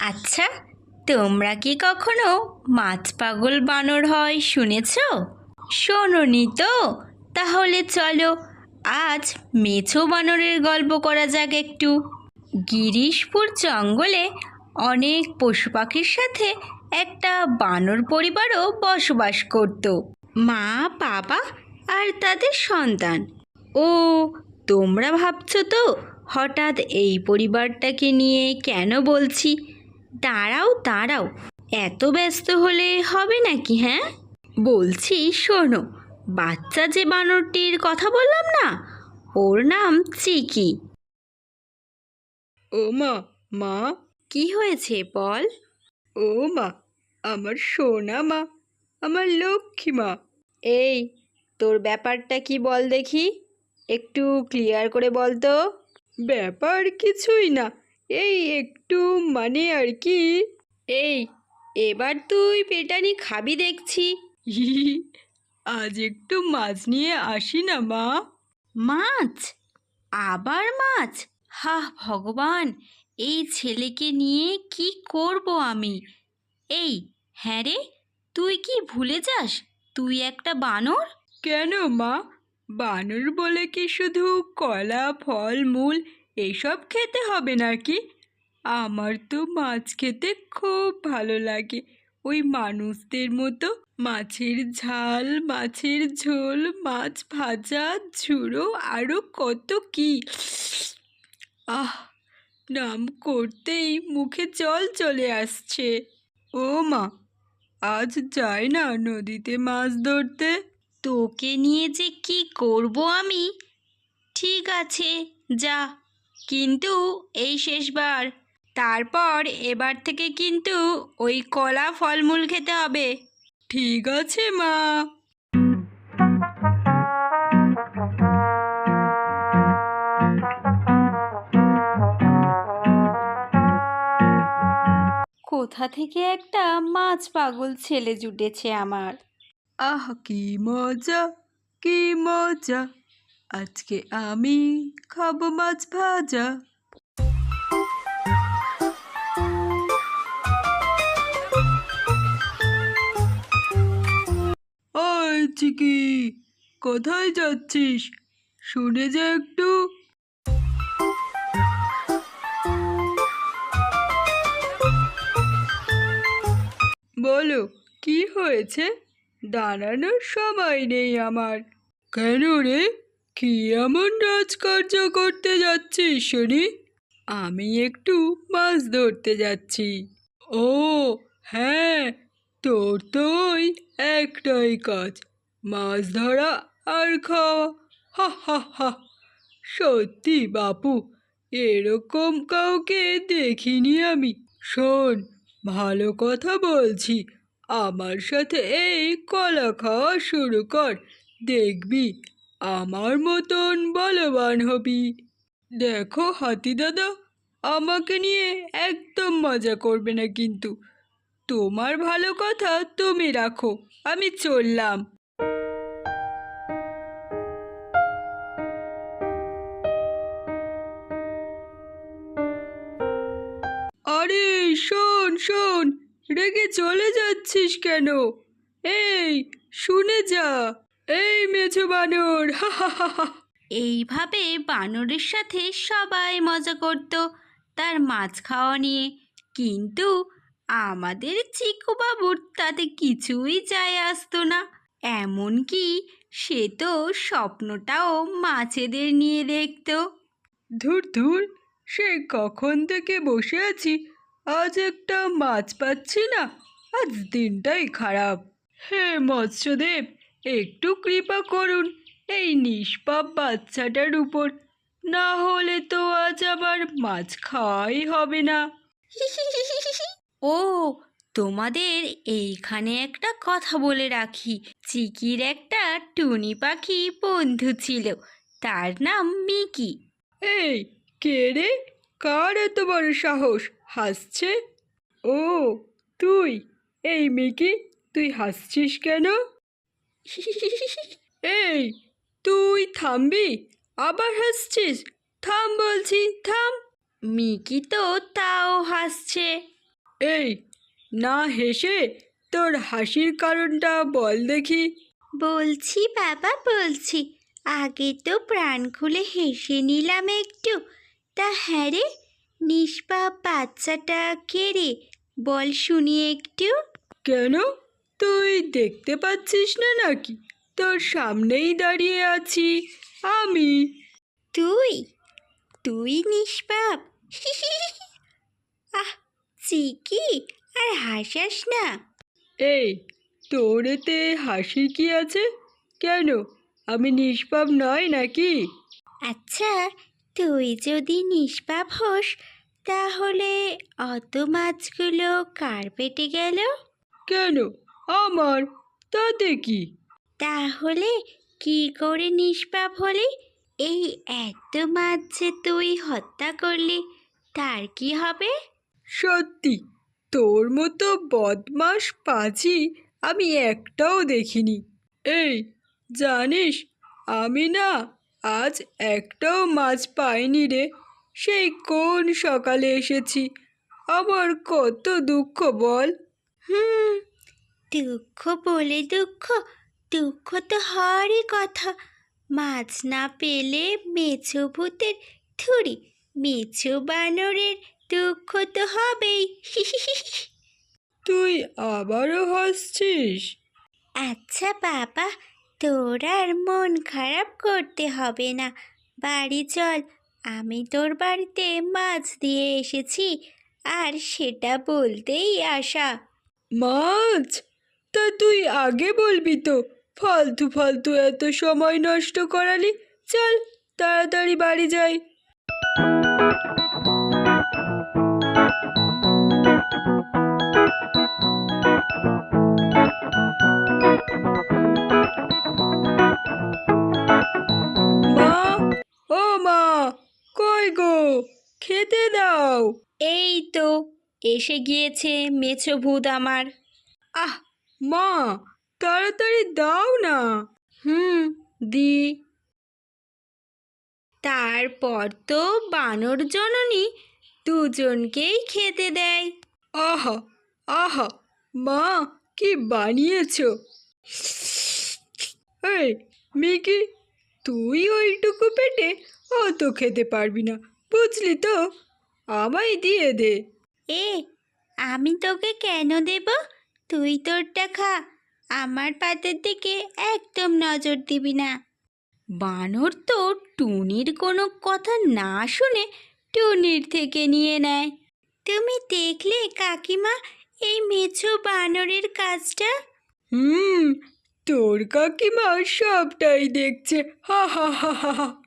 আচ্ছা তোমরা কি কখনো মাছ পাগল বানর হয় শুনেছ? শোনোনি তো। তাহলে চলো, আজ মেছো বানরের গল্প করা যাক একটু। গিরিশপুর জঙ্গলে অনেক পশু পাখির সাথে একটা বানর পরিবারও বসবাস করত। মা, বাবা আর তাদের সন্তান। ও, তোমরা ভাবছ তো হঠাৎ এই পরিবারটাকে নিয়ে কেন বলছি? দাঁড়াও দাঁড়াও। এত ব্যস্ত হলে হবে নাকি হ্যাঁ? বলছি শোনো বাচ্চা যে বানরটির কথা বললাম না ওর নাম চিকি। ও মা মা। কি হয়েছে বল? ও মা আমার সোনা মা আমার লক্ষ্মী মা। এই তোর ব্যাপারটা কি বল দেখি? একটু ক্লিয়ার করে বল তো। ব্যাপার কিছুই না। এই একটু মানে আর কি। এই এবার তুই পেটানি খাবি দেখছি। আজ একটু মাছ নিয়ে আসি না মা? মাছ? আবার মাছ? হা ভগবান এই ছেলেকে নিয়ে কি করব আমি? এই হ্যাঁ রে তুই কি ভুলে যাস? তুই একটা বানর? কেন মা? বানর বলে কি শুধু কলা, ফল, মূল এসব খেতে হবে নাকি? আমার তো মাছ খেতে খুব ভালো লাগে। ওই মানুষদের মতো মাছের ঝাল, মাছের ঝোল, মাছ ভাজা, ঝুড়ো আরও কত কি। আহ, নাম করতেই মুখে জল চলে আসছে। ও মা, আজ যায় না নদীতে মাছ ধরতে? তোকে নিয়ে যে কি করব আমি? ঠিক আছে, যা। কিন্তু এই শেষবার। তারপর এবার থেকে কিন্তু ওই কলা ফলমূল খেতে হবে। ঠিক আছে, মা। কোথা থেকে একটা মাছ পাগল ছেলে জুটেছে আমার। আহ, কি মজা কি মজা। আজকে আমি খাব মাছ ভাজা। ওই চিকি, কোথায় যাচ্ছিস? শুনে যা একটু। বলো, কি হয়েছে? দাঁড়ানোর সময় নেই আমার। কেন রে? কি এমন রাজকার্য করতে যাচ্ছিস শুনি? আমি একটু মাছ ধরতে যাচ্ছি। ও হ্যাঁ তোর তো ওই একটাই কাজ, মাছ ধরা আর খাওয়া। হা হা হা। সত্যি বাপু, এরকম কাউকে দেখিনি আমি। শোন, ভালো কথা বলছি। আমার সাথে এই কলা খাওয়া শুরু কর। দেখবি, আমার মতন বলবান হবি। দেখো হাতি দাদা, আমাকে নিয়ে একদম মজা করবে না কিন্তু। তোমার ভালো কথা তুমি রাখো, আমি চললাম। আরে, শোন শোন রেগে চলে যাচ্ছিস কেন? এই শুনে যা। এই মেছো বানর এইভাবে বানরের সাথে সবাই মজা করত তার মাছ খাওয়া নিয়ে। কিন্তু আমাদের চিকু বাবুর তাতে কিছুই যায় আসতো না। এমনকি সে তো স্বপ্নটাও মাছেদের নিয়ে দেখত। ধুর ধুর সে কখন থেকে বসে আছি? আজ একটা মাছ পাচ্ছি না আজ দিনটাই খারাপ। হে মৎস্যদেব একটু কৃপা করুন এই নিষ্পাপ বাচ্চাটার উপর। না হলে তো আজ আবার মাছ খাওয়াই হবে না। ও তোমাদের এইখানে একটা কথা বলে রাখি। চিকির একটা টুনি পাখি বন্ধু ছিল তার নাম মিকি। এই কে রে? কার এত বড় সাহস? হাসছে? ও তুই এই মিকি তুই হাসছিস কেন? এই তুই থামবি আবার হাসছিস থাম বলছি থাম। মিকি তো তাও হাসছে। এই না হেসে তোর হাসির কারণটা বল দেখি। বলছি বাবা বলছি আগে তো প্রাণ খুলে হেসে নিলাম একটু। তা হ্যাঁ রে নিষ্পাপ বাচ্চাটা কে রে? বল শুনি একটু। কেন? তুই দেখতে পাচ্ছিস না নাকি? তোর সামনেই দাঁড়িয়ে আছি। আমি। তুই? তুই নিষ্পাপ? আহ চিকি আর হাসাস না। এই তোর এতে হাসি কি আছে? কেন? আমি নিষ্পাপ নয় নাকি? আচ্ছা তুই যদি নিষ্পাপ হোস তাহলে অত মাছগুলো কার পেটে গেল? কেন? আমার? তাতে কি? তাহলে কি করে নিষ্পাপ হলি? এই এত মাছ যে তুই হত্যা করলি তার কি হবে? সত্যি তোর মতো বদমাস পাজি আমি একটাও দেখিনি। এই জানিস আমি না আজ একটাও মাছ পাইনি রে। সেই কোন সকালে এসেছি? আমার কত দুঃখ বল। হুম দুঃখ বলে দুঃখ দুঃখ তো হরই কথা। মাছ না পেলে মেছো ভূতের থুড়ি মেছো বানরের দুঃখ তো হবেই। তুই আবারও হাসছিস? আচ্ছা বাবা তোর আর মন খারাপ করতে হবে না। বাড়ি চল, আমি তোর বাড়িতে মাছ দিয়ে এসেছি, আর সেটা বলতেই আসা মাছ? তা তুই আগে বলবি তো, ফালতু ফালতু এত সময় নষ্ট করালি, চল, তাড়াতাড়ি বাড়ি যাই। কই গো খেতে দাও। এই তো এসে গিয়েছে মেছো ভূত আমার। আহ মা তাড়াতাড়ি দাও না। হুম দি। তারপর তো বানর জননী দুজনকেই খেতে দেয়। আহা আহা মা কি বানিয়েছ? এই মিকি তুই ওইটুকু পেটে অত খেতে পারবি না বুঝলি তো? আমায় দিয়ে দে। এ আমি তোকে কেন দেব? তুই তোরটা খা আমার পাতের দিকে একদম নজর দিবি না। বানর তো টুনির কোনো কথা না শুনে টুনির থেকে নিয়ে নেয়। তুমি দেখলে কাকিমা এই মেছো বানরের কাজটা? হুম তোর কাকিমা সবটাই দেখছে। হা হা হা হা